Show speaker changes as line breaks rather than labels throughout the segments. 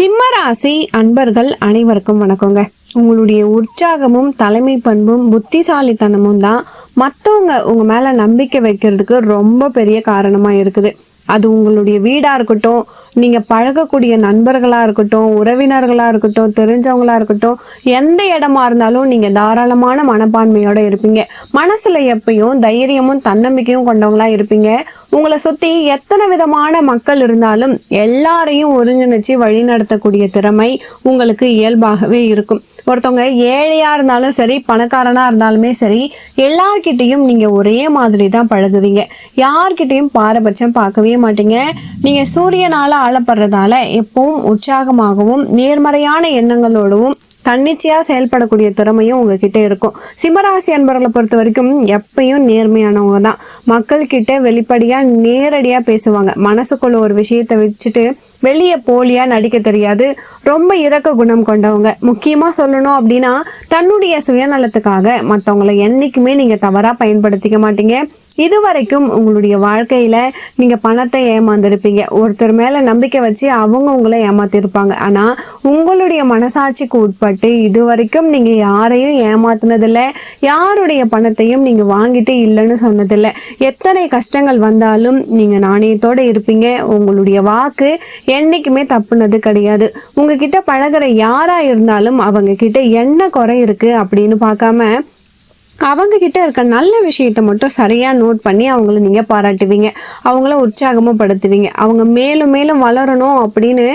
சிம்மராசி அன்பர்கள் அனைவருக்கும் வணக்கங்க. உங்களுடைய உற்சாகமும் தலைமை பண்பும் புத்திசாலித்தனமும் தான் மற்றவங்க உங்க மேல நம்பிக்கை வைக்கிறதுக்கு ரொம்ப பெரிய காரணமா இருக்குது. அது உங்களுடைய வீடாக இருக்கட்டும் நீங்கள் பழகக்கூடிய நண்பர்களாக இருக்கட்டும் உறவினர்களாக இருக்கட்டும் தெரிஞ்சவங்களாக இருக்கட்டும் எந்த இடமா இருந்தாலும் நீங்கள் தாராளமான மனப்பான்மையோடு இருப்பீங்க. மனசில் எப்பயும் தைரியமும் தன்னம்பிக்கையும் கொண்டவங்களாக இருப்பீங்க. உங்களை சுற்றி எத்தனை விதமான மக்கள் இருந்தாலும் எல்லாரையும் ஒருங்கிணைச்சு வழிநடத்தக்கூடிய திறமை உங்களுக்கு இயல்பாகவே இருக்கும். ஒருத்தவங்க ஏழையாக இருந்தாலும் சரி பணக்காரனாக இருந்தாலுமே சரி எல்லார்கிட்டையும் நீங்கள் ஒரே மாதிரி தான் பழகுவீங்க. யார்கிட்டையும் பாரபட்சம் பார்க்கவே மாட்டீங்க. நீங்க சூரியனால ஆளப்படுறதால எப்பவும் உற்சாகமாகவும் நேர்மறையான எண்ணங்களோடவும் தன்னிச்சையாக செயல்படக்கூடிய திறமையும் உங்ககிட்ட இருக்கும். சிம்மராசி அன்பர்களை பொறுத்த வரைக்கும் எப்பயும் நேர்மையானவங்க தான் மக்கள்கிட்ட வெளிப்படையாக நேரடியாக பேசுவாங்க. மனசுக்குள்ள ஒரு விஷயத்தை வச்சுட்டு வெளியே போலியாக நடிக்க தெரியாது. ரொம்ப இரக்க குணம் கொண்டவங்க. முக்கியமாக சொல்லணும் அப்படின்னா தன்னுடைய சுயநலத்துக்காக மற்றவங்களை என்றைக்குமே நீங்கள் தவறாக பயன்படுத்திக்க மாட்டீங்க. இதுவரைக்கும் உங்களுடைய வாழ்க்கையில் நீங்கள் பணத்தை ஏமாந்துருப்பீங்க. ஒருத்தர் மேலே நம்பிக்கை வச்சு அவங்க உங்களை ஏமாத்திருப்பாங்க. ஆனால் உங்களுடைய மனசாட்சிக்கு உட்பட இது வரைக்கும் நீங்க யாரையும் ஏமாத்துனதில்ல. யாருடைய பணத்தையும் நீங்க வாங்கிட்டு இல்லைன்னு சொன்னதில்ல. எத்தனை கஷ்டங்கள் வந்தாலும் நீங்க நாணயத்தோட இருப்பீங்க. உங்களுடைய வாக்கு என்னைக்குமே தப்புனது கிடையாது. உங்ககிட்ட பழகுற யாரா இருந்தாலும் அவங்க கிட்ட என்ன குறை இருக்கு அப்படின்னு பார்க்காம அவங்க கிட்ட இருக்க நல்ல விஷயத்த மட்டும் சரியா நோட் பண்ணி அவங்கள நீங்க பாராட்டுவீங்க. அவங்கள உற்சாகமும் படுத்துவீங்க அவங்க மேலும் மேலும் வளரணும் அப்படின்னு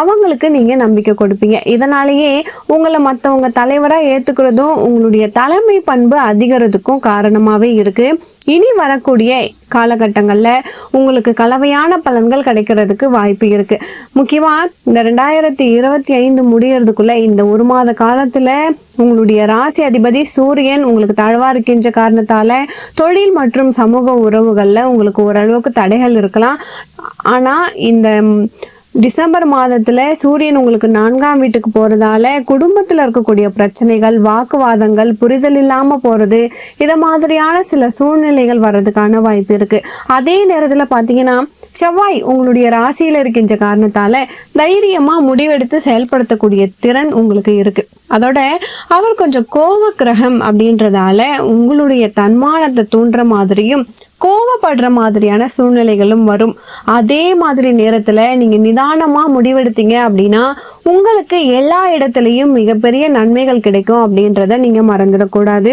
அவங்களுக்கு நீங்க நம்பிக்கை கொடுப்பீங்க. இதனாலேயே உங்களை மற்றவங்க தலைவரா ஏத்துக்கிறதும் உங்களுடைய தலைமை பண்பு அதிகறதுக்கும் காரணமாவே இருக்கு. இனி வரக்கூடிய காலகட்டங்களில் உங்களுக்கு கலவையான பலன்கள் கிடைக்கிறதுக்கு வாய்ப்பு இருக்குது முக்கியமாக இந்த ரெண்டாயிரத்தி இருபத்தி ஐந்து முடியறதுக்குள்ளே இந்த ஒரு மாத காலத்தில் உங்களுடைய ராசி அதிபதி சூரியன் உங்களுக்கு தாழ்வாக இருக்கின்ற காரணத்தால் தொழில் மற்றும் சமூக உறவுகளில் உங்களுக்கு ஓரளவுக்கு தடைகள் இருக்கலாம். ஆனால் இந்த டிசம்பர் மாதத்துல சூரியன் உங்களுக்கு நான்காம் வீட்டுக்கு போறதால குடும்பத்துல இருக்கக்கூடிய பிரச்சனைகள் வாக்குவாதங்கள் புரிதல் இல்லாம போறது இத மாதிரியான சில சூழ்நிலைகள் வர்றதுக்கான வாய்ப்பு இருக்கு. அதே நேரத்துல பாத்தீங்கன்னா செவ்வாய் உங்களுடைய ராசியில இருக்கின்ற காரணத்தால தைரியமா முடிவெடுத்து செயல்படுத்தக்கூடிய திறன் உங்களுக்கு இருக்கு. அதோட அவர் கொஞ்சம் கோவ கிரகம் அப்படின்றதால உங்களுடைய தன்மானத்தை தூண்டுற மாதிரியும் கோவப்படுற மாதிரியான சூழ்நிலைகளும் வரும். அதே மாதிரி நேரத்துல நீங்க நிதானமாக முடிவெடுத்தீங்க அப்படின்னா உங்களுக்கு எல்லா இடத்துலையும் மிகப்பெரிய நன்மைகள் கிடைக்கும் அப்படின்றத நீங்க மறந்துடக்கூடாது.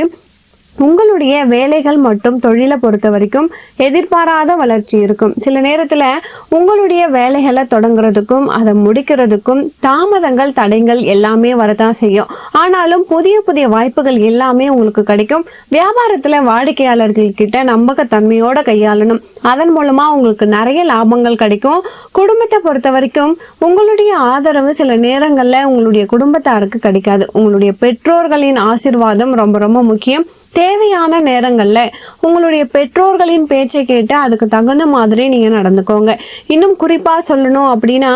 உங்களுடைய வேலைகள் மற்றும் தொழிலை பொறுத்த வரைக்கும் எதிர்பாராத வளர்ச்சி இருக்கும். சில நேரத்தில் உங்களுடைய வேலைகளை தொடங்குறதுக்கும் அதை முடிக்கிறதுக்கும் தாமதங்கள் தடைகள் எல்லாமே வரதான் செய்யும். ஆனாலும் புதிய புதிய வாய்ப்புகள் எல்லாமே உங்களுக்கு கிடைக்கும். வியாபாரத்தில் வாடிக்கையாளர்கள்கிட்ட நம்பகத்தன்மையோட கையாளணும். அதன் மூலமா உங்களுக்கு நிறைய லாபங்கள் கிடைக்கும். குடும்பத்தை பொறுத்த வரைக்கும் உங்களுடைய ஆதரவு சில நேரங்களில் உங்களுடைய குடும்பத்தாருக்கு கிடைக்காது. உங்களுடைய பெற்றோர்களின் ஆசிர்வாதம் ரொம்ப ரொம்ப முக்கியம். தேவையான நேரங்களில் உங்களுடைய பெற்றோர்களின் பேச்சை கேட்டு அதுக்கு தகுந்த மாதிரி நீங்கள் நடந்துக்கோங்க. இன்னும் குறிப்பாக சொல்லணும் அப்படின்னா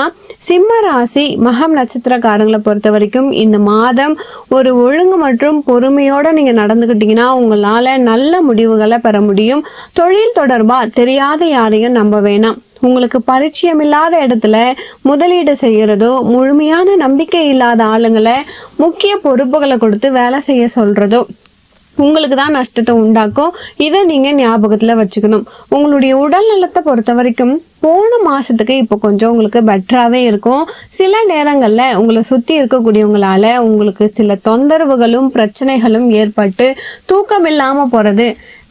சிம்ம ராசி மகம் நட்சத்திரக்காரங்களை பொறுத்த வரைக்கும் இந்த மாதம் ஒரு ஒழுங்கு மற்றும் பொறுமையோடு நீங்கள் நடந்துக்கிட்டீங்கன்னா உங்களால் நல்ல முடிவுகளை பெற முடியும். தொழில் தொடர்பாக தெரியாத யாரையும் நம்ப வேணாம். உங்களுக்கு பரிச்சயம் இல்லாத இடத்துல முதலீடு செய்யறதோ முழுமையான நம்பிக்கை இல்லாத ஆளுங்களை முக்கிய பொறுப்புகளை கொடுத்து வேலை செய்ய சொல்றதோ உங்களுக்கு தான் நஷ்டத்தை உண்டாக்கும். இதை நீங்கள் ஞாபகத்தில் வச்சுக்கணும். உங்களுடைய உடல் நலத்தை பொறுத்த வரைக்கும் போன மாதத்துக்கு இப்போ கொஞ்சம் உங்களுக்கு பெட்டராகவே இருக்கும். சில நேரங்களில் உங்களை சுற்றி இருக்கக்கூடியவங்களால உங்களுக்கு சில தொந்தரவுகளும் பிரச்சனைகளும் ஏற்பட்டு தூக்கம் இல்லாமல் போகிறது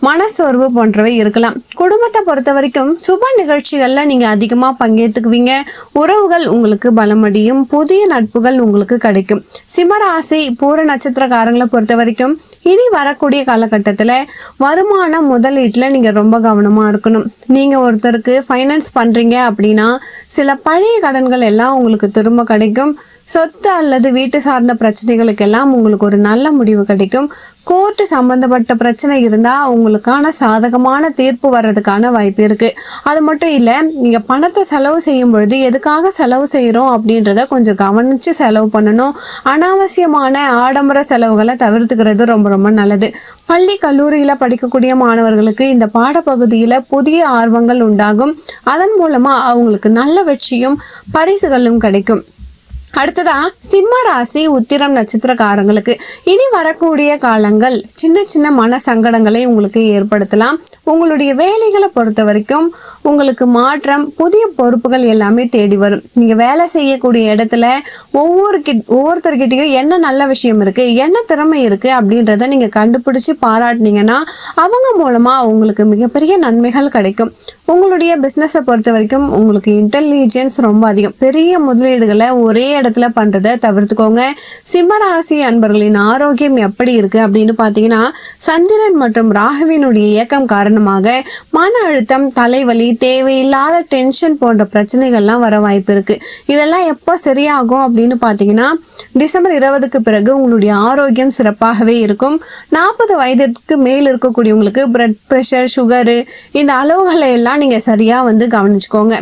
மனசோர்வு போன்றவை இருக்கலாம். குடும்பத்தை பொறுத்த வரைக்கும் சுப நிகழ்ச்சிகளில் நீங்கள் அதிகமாக பங்கேற்றுக்குவீங்க. உறவுகள் உங்களுக்கு பலமடியும். புதிய நட்புகள் உங்களுக்கு கிடைக்கும். சிம்மராசி பூர நட்சத்திரக்காரங்களை பொறுத்த வரைக்கும் இனி வரக்கூடிய காலகட்டத்தில் வருமானம் முதலீட்டில் நீங்கள் ரொம்ப கவனமாக இருக்கணும். நீங்கள் ஒருத்தருக்கு ஃபைனான்ஸ் பண்ணுறீங்க அப்படின்னா சில பழைய கடன்கள் எல்லாம் உங்களுக்கு திரும்ப கிடைக்கும். சொத்து அல்லது வீட்டு சார்ந்த பிரச்சனைகளுக்கெல்லாம் உங்களுக்கு ஒரு நல்ல முடிவு கிடைக்கும். கோர்ட்டு சம்பந்தப்பட்ட பிரச்சனை இருந்தால் உங்களுக்கான சாதகமான தீர்ப்பு வர்றதுக்கான வாய்ப்பு இருக்கு. அது மட்டும் இல்லை நீங்கள் பணத்தை செலவு செய்யும் பொழுது எதுக்காக செலவு செய்கிறோம் அப்படின்றத கொஞ்சம் கவனித்து செலவு பண்ணணும். அனாவசியமான ஆடம்பர செலவுகளை தவிர்த்துக்கிறது ரொம்ப ரொம்ப நல்லது. பள்ளி கல்லூரியில் படிக்கக்கூடிய மாணவர்களுக்கு இந்த பாடப்பகுதியில் புதிய ஆர்வங்கள் உண்டாகும். அதன் மூலமாக அவங்களுக்கு நல்ல வெற்றியும் பரிசுகளும் கிடைக்கும். அடுத்ததா சிம்ம ராசி உத்திரம் நட்சத்திரக்காரங்களுக்கு. இனி வரக்கூடிய காலங்கள் சின்ன சின்ன மன சங்கடங்களை உங்களுக்கு ஏற்படுத்தலாம். உங்களுடைய வேலைகளை பொறுத்த வரைக்கும் உங்களுக்கு மாற்றம் புதிய பொறுப்புகள் எல்லாமே தேடி வரும். நீங்க வேலை செய்யக்கூடிய இடத்துல ஒவ்வொரு கிட் ஒவ்வொருத்தர்கிட்டயும் என்ன நல்ல விஷயம் இருக்கு என்ன திறமை இருக்கு அப்படின்றத நீங்க கண்டுபிடிச்சு பாராட்டினீங்கன்னா அவங்க மூலமா உங்களுக்கு மிகப்பெரிய நன்மைகள் கிடைக்கும். உங்களுடைய பிஸ்னஸை பொறுத்த வரைக்கும் உங்களுக்கு இன்டெலிஜென்ஸ் ரொம்ப அதிகம். பெரிய முதலீடுகளை ஒரே இடத்துல பண்ணுறதை தவிர்த்துக்கோங்க. சிம்மராசி அன்பர்களின் ஆரோக்கியம் எப்படி இருக்குது அப்படின்னு பார்த்தீங்கன்னா சந்திரன் மற்றும் ராகவினுடைய இயக்கம் காரணமாக மன அழுத்தம் தலைவலி தேவையில்லாத டென்ஷன் போன்ற பிரச்சனைகள்லாம் வர வாய்ப்பு இருக்குது இதெல்லாம் எப்போ சரியாகும் அப்படின்னு பார்த்தீங்கன்னா டிசம்பர் இருபதுக்கு பிறகு உங்களுடைய ஆரோக்கியம் சிறப்பாகவே இருக்கும். நாற்பது வயதிற்கு மேல் இருக்கக்கூடியவங்களுக்கு பிளட் ப்ரெஷர் சுகரு இந்த அளவுகளை எல்லாம் நீங்கள் சரியா வந்து கவனிச்சுக்கோங்க.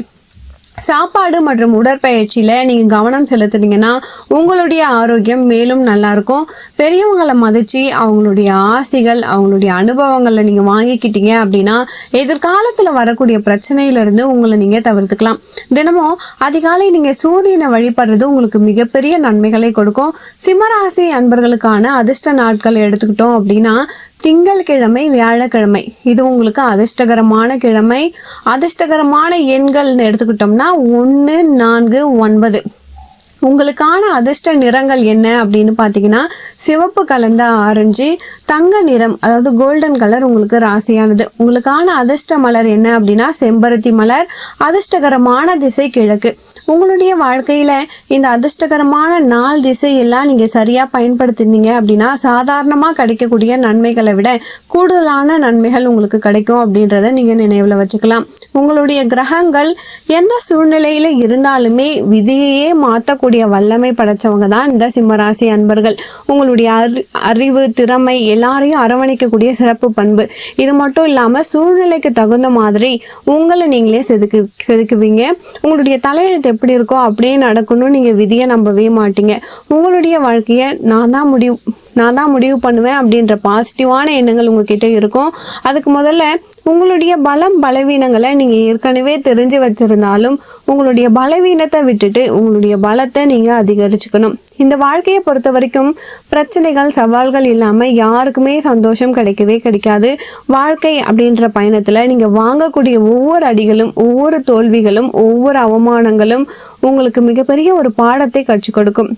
சாப்பாடு மற்றும் உடற்பயிற்சியில் நீங்கள் கவனம் செலுத்துனீங்கன்னா உங்களுடைய ஆரோக்கியம் மேலும் நல்லா இருக்கும். பெரியவங்களை மதித்து அவங்களுடைய ஆசைகள் அவங்களுடைய அனுபவங்களை நீங்கள் வாங்கிக்கிட்டீங்க அப்படின்னா எதிர்காலத்தில் வரக்கூடிய பிரச்சனையிலிருந்து உங்களை நீங்கள் தவிர்த்துக்கலாம். தினமும் அதிகாலை நீங்கள் சூரியனை வழிபடுறது உங்களுக்கு மிகப்பெரிய நன்மைகளை கொடுக்கும். சிம்மராசி அன்பர்களுக்கான அதிர்ஷ்ட நாட்கள் எடுத்துக்கிட்டோம் அப்படின்னா திங்கள்கிழமை வியாழக்கிழமை. இது உங்களுக்கு அதிர்ஷ்டகரமான கிழமை. அதிர்ஷ்டகரமான எண்கள்னு எடுத்துக்கிட்டோம்னா ஒன்று நான்கு ஒன்பது. உங்களுக்கான அதிர்ஷ்ட நிறங்கள் என்ன அப்படின்னு பார்த்தீங்கன்னா சிவப்பு கலந்த ஆரஞ்சு தங்க நிறம் அதாவது கோல்டன் கலர் உங்களுக்கு ராசியானது. உங்களுக்கான அதிர்ஷ்ட மலர் என்ன அப்படின்னா செம்பருத்தி மலர் அதிர்ஷ்டகரமான திசை கிழக்கு. உங்களுடைய வாழ்க்கையில் இந்த அதிர்ஷ்டகரமான நாள் திசையெல்லாம் நீங்கள் சரியாக பயன்படுத்தினீங்க அப்படின்னா சாதாரணமாக கிடைக்கக்கூடிய நன்மைகளை விட கூடுதலான நன்மைகள் உங்களுக்கு கிடைக்கும் அப்படின்றத நீங்கள் நினைவில் வச்சுக்கலாம். உங்களுடைய கிரகங்கள் எந்த சூழ்நிலையில் இருந்தாலுமே விதியையே மாற்றக்கூடிய வல்லமை படைச்சவங்க தான் இந்த சிம்மராசி அன்பர்கள். உங்களுடைய அறி அறிவு திறமை எல்லாரையும் அரவணைக்கக்கூடிய சிறப்பு பண்பு. இது மட்டும் இல்லாமல் சூழ்நிலைக்கு தகுந்த மாதிரி உங்களை நீங்களே செதுக்கு செதுக்குவீங்க. உங்களுடைய தலையெழுத்து எப்படி இருக்கோ அப்படியே நடக்கணும்னு நீங்கள் விதியை நம்பவே மாட்டீங்க. உங்களுடைய வாழ்க்கையை நான் தான் முடிவு நான் தான் முடிவு பண்ணுவேன் அப்படின்ற பாசிட்டிவான எண்ணங்கள் உங்ககிட்ட இருக்கும். அதுக்கு முதல்ல உங்களுடைய பலம் பலவீனங்களை நீங்கள் ஏற்கனவே தெரிஞ்சு வச்சிருந்தாலும் உங்களுடைய பலவீனத்தை விட்டுட்டு உங்களுடைய பலத்தை நீங்கள் அதிகரிச்சுக்கணும். இந்த வாழ்க்கையை பொறுத்த வரைக்கும் பிரச்சனைகள் சவால்கள் இல்லாமல் யாருக்குமே சந்தோஷம் கிடைக்கவே கிடைக்காது. வாழ்க்கை அப்படின்ற பயணத்தில் நீங்கள் வாங்கக்கூடிய ஒவ்வொரு அடிகளும் ஒவ்வொரு தோல்விகளும் ஒவ்வொரு அவமானங்களும் உங்களுக்கு மிகப்பெரிய ஒரு பாடத்தை கற்றுக் கொடுக்கும்.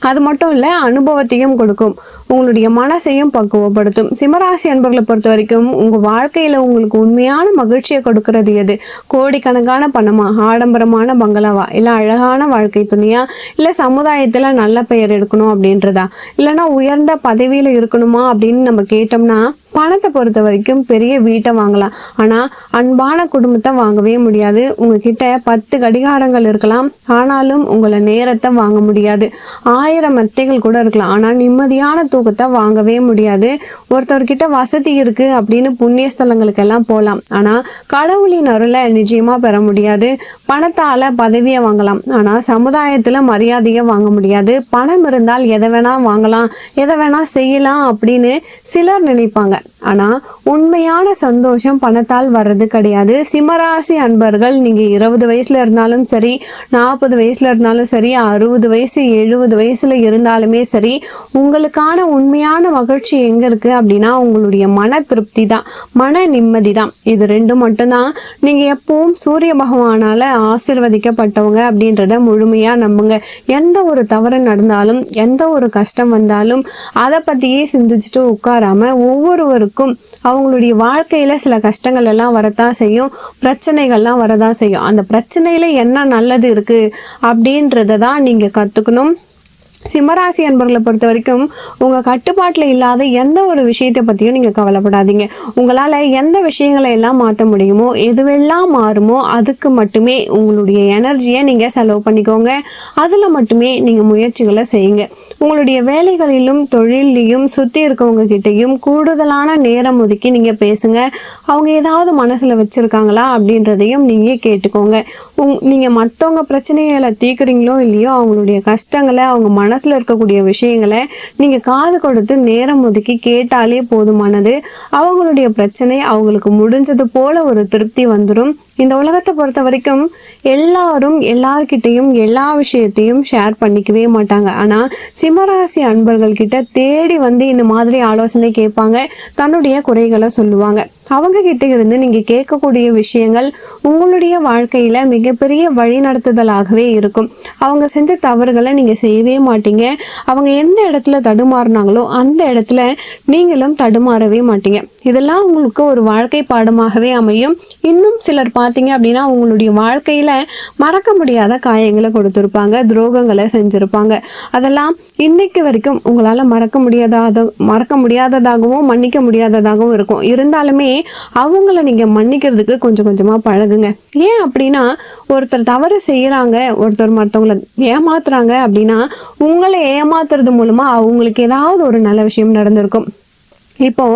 அது மட்டும் இல்லை அனுபவத்தையும் கொடுக்கும். உங்களுடைய மனசையும் பக்குவப்படுத்தும். சிம்மராசி அன்பர்களை பொறுத்த வரைக்கும் உங்கள் வாழ்க்கையில் உங்களுக்கு உண்மையான மகிழ்ச்சியை கொடுக்கறது எது? கோடிக்கணக்கான பணமா? ஆடம்பரமான பங்களாவா? இல்லை அழகான வாழ்க்கை துணியா? இல்லை சமுதாயத்தில் நல்ல பெயர் எடுக்கணும் அப்படின்றதா? இல்லைன்னா உயர்ந்த பதவியில் இருக்கணுமா அப்படின்னு நம்ம கேட்டோம்னா பணத்தை பொறுத்த வரைக்கும் பெரிய வீட்டை வாங்கலாம். ஆனால் அன்பான குடும்பத்தை வாங்கவே முடியாது. உங்ககிட்ட பத்து கடிகாரங்கள் இருக்கலாம். ஆனாலும் உங்களை நேரத்தை வாங்க முடியாது. ஆயிரம் மத்தைகள் கூட இருக்கலாம். ஆனால் நிம்மதியான தூக்கத்தை வாங்கவே முடியாது. ஒருத்தர்கிட்ட வசதி இருக்கு அப்படின்னு புண்ணிய ஸ்தலங்களுக்கெல்லாம் போகலாம் ஆனால் கடவுளின் அருளை நிச்சயமா பெற முடியாது. பணத்தால பதவியை வாங்கலாம். ஆனால் சமுதாயத்தில் மரியாதையை வாங்க முடியாது. பணம் இருந்தால் எதை வேணா வாங்கலாம். எதை வேணா செய்யலாம் அப்படின்னு சிலர் நினைப்பாங்க. ஆனால் உண்மையான சந்தோஷம் பணத்தால் வர்றது கிடையாது. சிம்மராசி அன்பர்கள் நீங்கள் இருபது வயசில் இருந்தாலும் சரி நாற்பது வயசில் இருந்தாலும் சரி அறுபது வயசு எழுபது வயசில் இருந்தாலுமே சரி உங்களுக்கான உண்மையான மகிழ்ச்சி எங்கே இருக்குது அப்படின்னா உங்களுடைய மன திருப்தி தான் மன நிம்மதி தான் இது ரெண்டும் மட்டும்தான். நீங்கள் எப்பவும் சூரிய பகவானால் ஆசிர்வதிக்கப்பட்டவங்க அப்படின்றத முழுமையாக நம்புங்க. எந்த ஒரு தவறு நடந்தாலும் எந்த ஒரு கஷ்டம் வந்தாலும் அதை பற்றியே சிந்திச்சுட்டு உட்காராம ஒவ்வொருவருக்கும் அவங்களுடைய வாழ்க்கையில் சில கஷ்டங்கள் எல்லாம் வரதான் செய்யும் பிரச்சனைகள்லாம் வரதான் செய்யும். அந்த பிரச்சனையில் என்ன நல்லது இருக்குது அப்படின்றத தான் நீங்கள் கற்றுக்கணும் சிம்மராசி அன்பர்களை பொறுத்த வரைக்கும் உங்கள் கட்டுப்பாட்டில் இல்லாத எந்த ஒரு விஷயத்தை பற்றியும் நீங்கள் கவலைப்படாதீங்க. உங்களால் எந்த விஷயங்களை எல்லாம் மாற்ற முடியுமோ எதுவெல்லாம் மாறுமோ அதுக்கு மட்டுமே உங்களுடைய எனர்ஜியை நீங்கள் செலவு பண்ணிக்கோங்க. அதில் மட்டுமே நீங்கள் முயற்சிகளை செய்யுங்க. உங்களுடைய வேலைகளிலும் தொழிலையும் சுற்றி இருக்கவங்க கிட்டேயும் கூடுதலான நேரம் ஒதுக்கி நீங்கள் பேசுங்க. அவங்க ஏதாவது மனசில் வச்சுருக்காங்களா அப்படின்றதையும் நீங்கள் கேட்டுக்கோங்க. உங் நீங்கள் மற்றவங்க பிரச்சனைகளை தீர்க்குறீங்களோ இல்லையோ அவங்களுடைய கஷ்டங்களை அவங்க மன மனசில் இருக்கக்கூடிய விஷயங்களை நீங்கள் காது கொடுத்து நேரம் ஒதுக்கி கேட்டாலே போதுமானது. அவங்களுடைய பிரச்சனை அவங்களுக்கு முடிஞ்சது போல ஒரு திருப்தி வந்துடும் இந்த உலகத்தை பொறுத்த வரைக்கும் எல்லாரும் எல்லார்கிட்டையும் எல்லா விஷயத்தையும் ஷேர் பண்ணிக்கவே மாட்டாங்க. ஆனால் சிம்மராசி அன்பர்கள் கிட்ட தேடி வந்து இந்த மாதிரி ஆலோசனை கேட்பாங்க. தன்னுடைய குறைகளை சொல்லுவாங்க. அவங்க கிட்ட இருந்து நீங்கள் கேட்கக்கூடிய விஷயங்கள் உங்களுடைய வாழ்க்கையில் மிகப்பெரிய வழிநடத்துதலாகவே இருக்கும். அவங்க செஞ்ச தவறுகளை நீங்கள் செய்யவே மாட்டீங்க. அவங்க எந்த இடத்துல தடுமாறினாங்களோ அந்த இடத்துல நீங்களும் தடுமாறவே மாட்டீங்க. இதெல்லாம் உங்களுக்கு ஒரு வாழ்க்கை பாடமாகவே அமையும். இன்னும் சிலர் பார்த்தீங்க அப்படின்னா உங்களுடைய வாழ்க்கையில் மறக்க முடியாத காயங்களை கொடுத்துருப்பாங்க துரோகங்களை செஞ்சுருப்பாங்க. அதெல்லாம் இன்னைக்கு வரைக்கும் உங்களால் மறக்க முடியாத மறக்க முடியாததாகவும் மன்னிக்க முடியாததாகவும் இருக்கும். இருந்தாலுமே அவங்கள நீங்கள் மன்னிக்கிறதுக்கு கொஞ்சம் கொஞ்சமாக பழகுங்க. ஏன் அப்படின்னா ஒருத்தர் தவறு செய்கிறாங்க ஒருத்தர் மற்றவங்கள ஏமாத்துறாங்க அப்படின்னா உங்களை ஏமாத்துறது மூலமாக அவங்களுக்கு ஏதாவது ஒரு நல்ல விஷயம் நடந்திருக்கும். இப்போ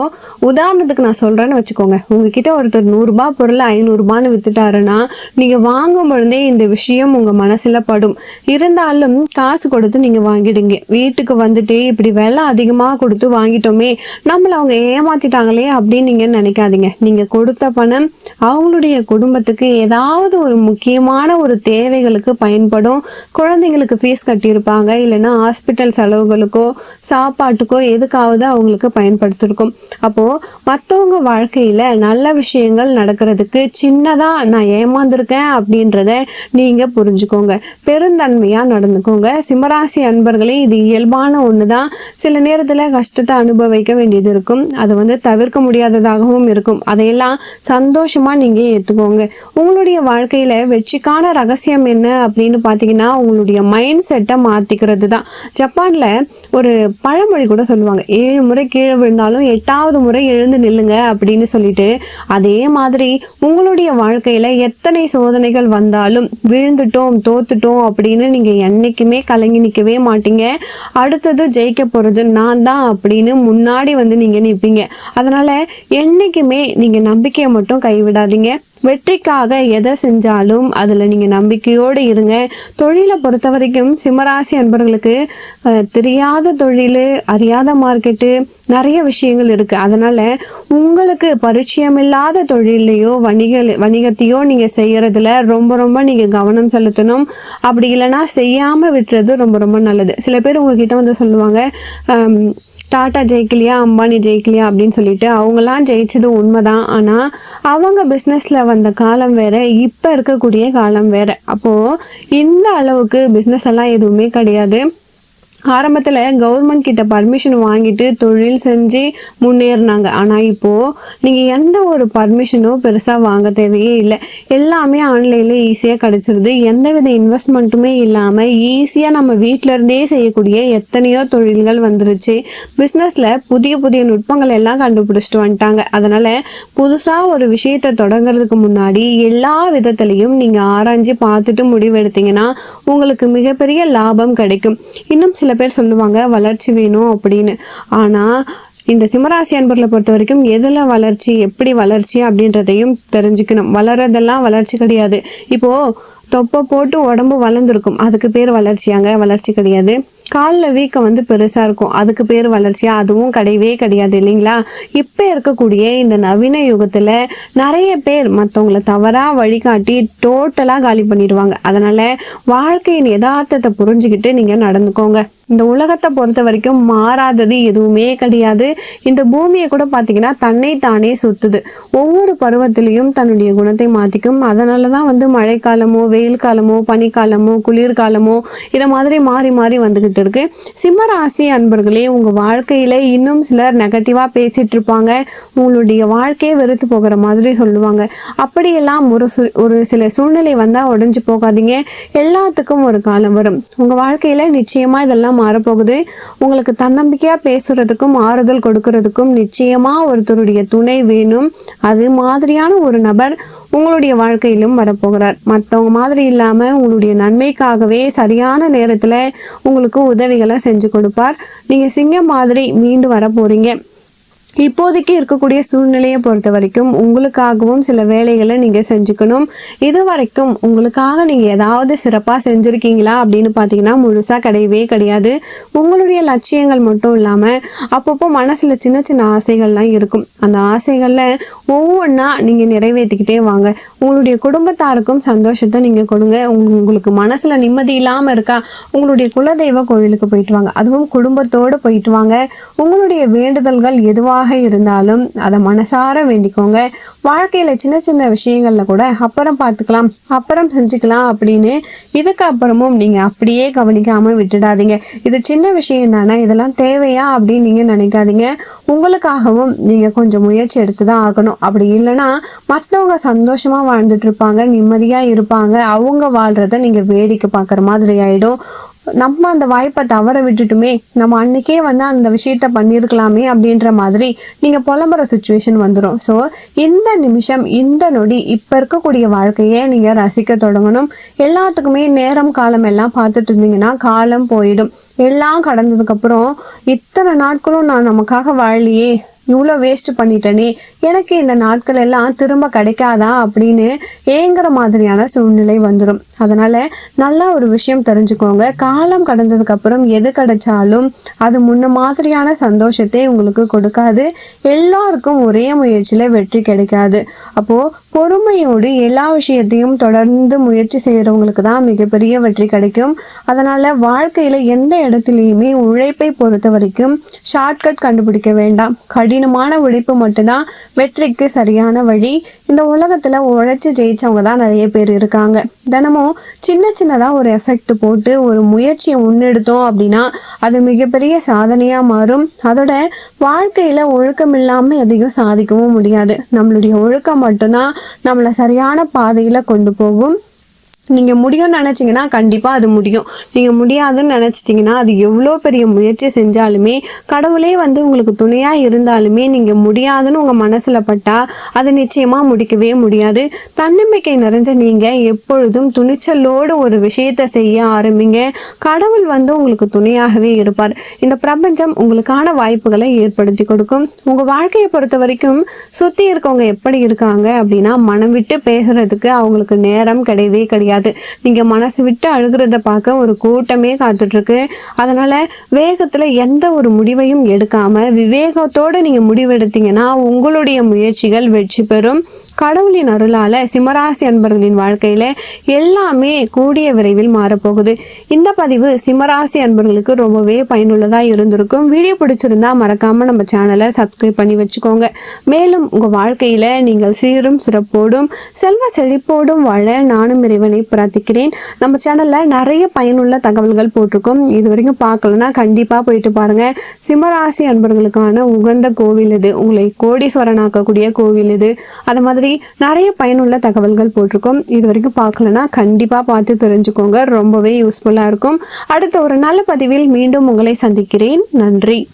உதாரணத்துக்கு நான் சொல்கிறேன்னு வச்சுக்கோங்க. உங்ககிட்ட ஒருத்தர் நூறுரூபா பொருளை ஐநூறுரூபான்னு வித்துட்டாருன்னா நீங்கள் வாங்கும் பொழுதே இந்த விஷயம் உங்கள் மனசில் படும். இருந்தாலும் காசு கொடுத்து நீங்கள் வாங்கிடுங்க. வீட்டுக்கு வந்துட்டு இப்படி விலை அதிகமாக கொடுத்து வாங்கிட்டோமே நம்மளை அவங்க ஏமாத்திட்டாங்களே அப்படின்னு நீங்கள் நினைக்காதீங்க. நீங்கள் கொடுத்த பணம் அவங்களுடைய குடும்பத்துக்கு ஏதாவது ஒரு முக்கியமான ஒரு தேவைகளுக்கு பயன்படும். குழந்தைங்களுக்கு ஃபீஸ் கட்டியிருப்பாங்க. இல்லைன்னா ஹாஸ்பிட்டல் செலவுகளுக்கோ சாப்பாட்டுக்கோ எதுக்காவது அவங்களுக்கு பயன்படுத்திருக்கும் அப்போ மற்றவங்க வாழ்க்கையில நல்ல விஷயங்கள் நடக்கிறதுக்கு சின்னதா நான் ஏமாந்துருக்கேன் அப்படின்றத நீங்க புரிஞ்சுக்கோங்க. பெருந்தன்மையா நடந்துக்கோங்க. சிம்மராசி அன்பர்களே இது இயல்பான ஒண்ணுதான். சில நேரத்தில் கஷ்டத்தை அனுபவிக்க வேண்டியது இருக்கும். அது வந்து தவிர்க்க முடியாததாகவும் இருக்கும். அதையெல்லாம் சந்தோஷமா நீங்க ஏத்துக்கோங்க. உங்களுடைய வாழ்க்கையில வெற்றிக்கான ரகசியம் என்ன அப்படின்னு பாத்தீங்கன்னா உங்களுடைய மைண்ட் செட்டை மாத்திக்கிறது தான் ஜப்பான்ல ஒரு பழமொழி கூட சொல்லுவாங்க. ஏழு முறை கீழே விழுந்தாலும் எட்டாவது முறை எழுந்து நில்லுங்க அப்படின்னு சொல்லிட்டு அதே மாதிரி உங்களுடைய வாழ்க்கையில எத்தனை சோதனைகள் வந்தாலும் விழுந்துட்டோம் தோத்துட்டோம் அப்படின்னு நீங்க என்னைக்குமே கலங்கி நிற்கவே மாட்டீங்க. அடுத்தது ஜெயிக்க போறது நான் தான் அப்படின்னு முன்னாடி வந்து நீங்க நிற்பீங்க அதனால என்னைக்குமே நீங்க நம்பிக்கையை மட்டும் கைவிடாதீங்க. வெற்றிக்காக எதை செஞ்சாலும் அதில் நீங்கள் நம்பிக்கையோடு இருங்க. தொழிலை பொறுத்த வரைக்கும் சிம்மராசி அன்பர்களுக்கு தெரியாத தொழில் அறியாத மார்க்கெட்டு நிறைய விஷயங்கள் இருக்குது அதனால் உங்களுக்கு பரிச்சயமில்லாத தொழிலையோ வணிக வணிகத்தையோ நீங்கள் செய்கிறதுல ரொம்ப ரொம்ப நீங்கள் கவனம் செலுத்தணும். அப்படி இல்லைன்னா செய்யாமல் விட்டுறது ரொம்ப ரொம்ப நல்லது. சில பேர் உங்ககிட்ட வந்து சொல்லுவாங்க டாட்டா ஜெயிக்கலையா அம்பானி ஜெயிக்கலையா அப்படின்னு சொல்லிட்டு அவங்களாம் ஜெயிச்சது உண்மைதான். ஆனால் அவங்க பிஸ்னஸில் வந்த காலம் வேற இப்போ இருக்கக்கூடிய காலம் வேற. அப்போது இந்த அளவுக்கு பிஸ்னஸ் எல்லாம் எதுவுமே கிடையாது. ஆரம்பத்தில் கவர்மெண்ட் கிட்ட பர்மிஷன் வாங்கிட்டு தொழில் செஞ்சு முன்னேறினாங்க. ஆனால் இப்போது நீங்கள் எந்த ஒரு பர்மிஷனும் பெருசாக வாங்க தேவையே இல்லை. எல்லாமே ஆன்லைனில் ஈஸியாக கிடச்சிருது. எந்தவித இன்வெஸ்ட்மெண்ட்டுமே இல்லாமல் ஈஸியாக நம்ம வீட்டிலருந்தே செய்யக்கூடிய எத்தனையோ தொழில்கள் வந்துருச்சு. பிஸ்னஸில் புதிய புதிய நுட்பங்கள் எல்லாம் கண்டுபிடிச்சிட்டு வந்துட்டாங்க. அதனால் புதுசாக ஒரு விஷயத்தை தொடங்குறதுக்கு முன்னாடி எல்லா விதத்துலையும் நீங்கள் ஆராய்ஞ்சு பார்த்துட்டு முடிவெடுத்தீங்கன்னா உங்களுக்கு மிகப்பெரிய லாபம் கிடைக்கும். இன்னும் சில பேர் சொல்லுவாங்க வளர்ச்சி வேணும் அப்படின்னு. ஆனால் இந்த சிம்மராசி அன்பர்களை பொறுத்த வரைக்கும் எதில் வளர்ச்சி எப்படி வளர்ச்சி அப்படின்றதையும் தெரிஞ்சுக்கணும். வளர்றதெல்லாம் வளர்ச்சி கிடையாது. இப்போது தொப்பை போட்டு உடம்பு வளர்ந்துருக்கும். அதுக்கு பேர் வளர்ச்சியாங்க. வளர்ச்சி கிடையாது. காலில் வீக்கம் வந்து பெருசாக இருக்கும். அதுக்கு பேர் வளர்ச்சியா? அதுவும் கிடையவே கிடையாது இல்லைங்களா? இப்போ இருக்கக்கூடிய இந்த நவீன யுகத்தில் நிறைய பேர் மற்றவங்கள தவறாக வழிகாட்டி டோட்டலாக காலி பண்ணிடுவாங்க. அதனால் வாழ்க்கையின் யதார்த்தத்தை புரிஞ்சுக்கிட்டு நீங்கள் நடந்துக்கோங்க. இந்த உலகத்தை பொறுத்த வரைக்கும் மாறாதது எதுவுமே கிடையாது. இந்த பூமியை கூட பார்த்தீங்கன்னா தன்னை தானே சுத்துது. ஒவ்வொரு பருவத்திலையும் தன்னுடைய குணத்தை மாற்றிக்கும் அதனால தான் வந்து மழைக்காலமோ வெயில் வெயில் காலமோ பனிக்காலமோ குளிர்காலமோ இதை மாதிரி மாறி மாறி வந்துக்கிட்டு இருக்கு. சிம்ம ராசி அன்பர்களே உங்கள் வாழ்க்கையில் இன்னும் சிலர் நெகட்டிவாக பேசிட்டு இருப்பாங்க. உங்களுடைய வாழ்க்கையே வெறுத்து போகிற மாதிரி சொல்லுவாங்க. அப்படியெல்லாம் ஒரு சு ஒரு சில சூழ்நிலை வந்தால் உடஞ்சி போகாதீங்க. எல்லாத்துக்கும் ஒரு காலம் வரும். உங்கள் வாழ்க்கையில் நிச்சயமாக இதெல்லாம் மாறப்போகுது. உங்களுக்கு தன்னம்பிக்கையாக பேசுறதுக்கும் ஆறுதல் கொடுக்கறதுக்கும் நிச்சயமாக ஒருத்தருடைய துணை வேணும். அது மாதிரியான ஒரு நபர் உங்களுடைய வாழ்க்கையிலும் வரப்போகிறார். மற்றவங்க மாதிரி இல்லாமல் உங்களுடைய நன்மைக்காகவே சரியான நேரத்தில் உங்களுக்கு உதவிகளை செஞ்சு கொடுப்பார். நீங்கள் சிங்கம் மாதிரி மீண்டு வர போறீங்க இப்போதைக்கு இருக்கக்கூடிய சூழ்நிலையை பொறுத்த வரைக்கும் உங்களுக்காகவும் சில வேலைகளை நீங்கள் செஞ்சுக்கணும். இது வரைக்கும் உங்களுக்காக நீங்கள் ஏதாவது சிறப்பாக செஞ்சுருக்கீங்களா அப்படின்னு பார்த்தீங்கன்னா முழுசாக கிடையவே கிடையாது. உங்களுடைய லட்சியங்கள் மட்டும் இல்லாமல் அப்பப்போ மனசில் சின்ன சின்ன ஆசைகள்லாம் இருக்கும். அந்த ஆசைகளில் ஒவ்வொன்றா நீங்கள் நிறைவேற்றிக்கிட்டே வாங்க. உங்களுடைய குடும்பத்தாருக்கும் சந்தோஷத்தை நீங்கள் கொடுங்க. உங்களுக்கு மனசில் நிம்மதி இல்லாமல் இருக்கா உங்களுடைய குலதெய்வ கோவிலுக்கு போயிட்டு வாங்க. அதுவும் குடும்பத்தோடு போயிட்டு வாங்க. உங்களுடைய வேண்டுதல்கள் எதுவாக இருந்தாலும் அதை மனசார வேண்டிக்கோங்க. வாழ்க்கையில் சின்ன சின்ன விஷயங்களில் கூட அப்புறம் பார்த்துக்கலாம் அப்புறம் செஞ்சுக்கலாம் அப்படின்னு இதுக்கு அப்புறமும் நீங்கள் அப்படியே கவனிக்காமல் விட்டுடாதீங்க. இது சின்ன விஷயம் தானே இதெல்லாம் தேவையா அப்படின்னு நீங்கள் நினைக்காதீங்க. உங்களுக்காகவும் நீங்கள் கொஞ்சம் முயற்சி எடுத்து தான் ஆகணும். அப்படி இல்லைன்னா மற்றவங்க சந்தோஷமாக வாழ்ந்துட்டு இருப்பாங்க நிம்மதியாக இருப்பாங்க. அவங்க வாழ்கிறத நீங்கள் வேடிக்கை பார்க்குற மாதிரி ஆகிடும் நம்ம அந்த வாய்ப்பை தவற விட்டுட்டுமே நம்ம அன்னைக்கே வந்து அந்த விஷயத்த பண்ணியிருக்கலாமே அப்படின்ற மாதிரி நீங்கள் புலம்புற சுச்சுவேஷன் வந்துடும் ஸோ இந்த நிமிஷம் இந்த நொடி இப்போ இருக்கக்கூடிய வாழ்க்கையை நீங்கள் ரசிக்க தொடங்கணும். எல்லாத்துக்குமே நேரம் காலம் எல்லாம் பார்த்துட்டு இருந்தீங்கன்னா காலம் போயிடும். எல்லாம் கடந்ததுக்கப்புறம் இத்தனை நாட்களும் நான் நமக்காக வாழலையே. இவ்வளோ வேஸ்ட் பண்ணிட்டனே எனக்கு இந்த நாட்கள் எல்லாம் திரும்ப கிடைக்காதா அப்படின்னு ஏங்குற மாதிரியான சூழ்நிலை வந்துடும் அதனால நல்லா ஒரு விஷயம் தெரிஞ்சுக்கோங்க. காலம் கடந்ததுக்கு அப்புறம் எது கிடைச்சாலும் அது முன்ன மாதிரியான சந்தோஷத்தை உங்களுக்கு கொடுக்காது. எல்லாருக்கும் ஒரே முயற்சியில் வெற்றி கிடைக்காது. அப்போ பொறுமையோடு எல்லா விஷயத்தையும் தொடர்ந்து முயற்சி செய்கிறவங்களுக்கு தான் மிகப்பெரிய வெற்றி கிடைக்கும். அதனால வாழ்க்கையில எந்த இடத்துலையுமே உழைப்பை பொறுத்த வரைக்கும் ஷார்ட்கட் கண்டுபிடிக்க வேண்டாம். கடி கடினமான உழைப்பு மட்டும்தான் வெற்றிக்கு சரியான வழி. இந்த உலகத்துல உழைச்சி ஜெயிச்சவங்க தான் நிறைய பேர் இருக்காங்க. தினமும் சின்ன சின்னதாக ஒரு எஃபெக்ட் போட்டு ஒரு முயற்சியை முன்னெடுத்தோம் அப்படின்னா அது மிகப்பெரிய சாதனையாக மாறும். அதோட வாழ்க்கையில் ஒழுக்கம் இல்லாமல் எதையும் சாதிக்கவும் முடியாது. நம்மளுடைய ஒழுக்கம் மட்டும்தான் நம்மளை சரியான பாதையில் கொண்டு போகும். நீங்கள் முடியும்னு நினச்சிங்கன்னா கண்டிப்பாக அது முடியும். நீங்கள் முடியாதுன்னு நினச்சிட்டிங்கன்னா அது எவ்வளோ பெரிய முயற்சி செஞ்சாலுமே கடவுளே வந்து உங்களுக்கு துணையாக இருந்தாலுமே நீங்கள் முடியாதுன்னு உங்கள் மனசில் பட்டால் அது நிச்சயமாக முடிக்கவே முடியாது. தன்னம்பிக்கை நிறைஞ்ச நீங்கள் எப்பொழுதும் துணிச்சலோடு ஒரு விஷயத்தை செய்ய ஆரம்பிங்க. கடவுள் வந்து உங்களுக்கு துணையாகவே இருப்பார். இந்த பிரபஞ்சம் உங்களுக்கான வாய்ப்புகளை ஏற்படுத்தி கொடுக்கும். உங்கள் வாழ்க்கையை பொறுத்த வரைக்கும் சுற்றி இருக்கவங்க எப்படி இருக்காங்க அப்படின்னா மனம் விட்டு பேசுகிறதுக்கு அவங்களுக்கு நேரம் கிடையவே கிடையாது. கிடையாது நீங்கள் மனசு விட்டு அழுகிறத பார்க்க ஒரு கூட்டமே காத்துட்ருக்கு. அதனால் வேகத்தில் எந்த ஒரு முடிவையும் எடுக்காமல் விவேகத்தோடு நீங்கள் முடிவெடுத்தீங்கன்னா உங்களுடைய முயற்சிகள் வெற்றி பெறும். கடவுளின் அருளால் சிம்மராசி அன்பர்களின் வாழ்க்கையில் எல்லாமே கூடிய விரைவில் மாறப்போகுது. இந்த பதிவு சிம்மராசி அன்பர்களுக்கு ரொம்பவே பயனுள்ளதாக இருந்திருக்கும். வீடியோ பிடிச்சிருந்தா மறக்காமல் நம்ம சேனலை சப்ஸ்கிரைப் பண்ணி வச்சுக்கோங்க. மேலும் உங்கள் வாழ்க்கையில் நீங்கள் சீரும் சிறப்போடும் செல்வ செழிப்போடும் வாழ நானும் இறைவனை பிரார்த்திக்கிறேன். நம்ம சேனலில் நிறைய பயனுள்ள தகவல்கள் போட்டிருக்கோம். இது வரைக்கும் பார்க்கலன்னா கண்டிப்பாக போயிட்டு பாருங்கள் சிம்மராசி அன்பர்களுக்கான உகந்த கோவில் இது. உங்களை கோடீஸ்வரனாக்கக்கூடிய கோவில் இது. அது மாதிரி நிறைய பயனுள்ள தகவல்கள் போட்டிருக்கோம். இது வரைக்கும் பார்க்கலன்னா கண்டிப்பாக பார்த்து தெரிஞ்சுக்கோங்க. ரொம்பவே யூஸ்ஃபுல்லாக இருக்கும். அடுத்த ஒரு நல்ல பதிவில் மீண்டும் உங்களை சந்திக்கிறேன். நன்றி.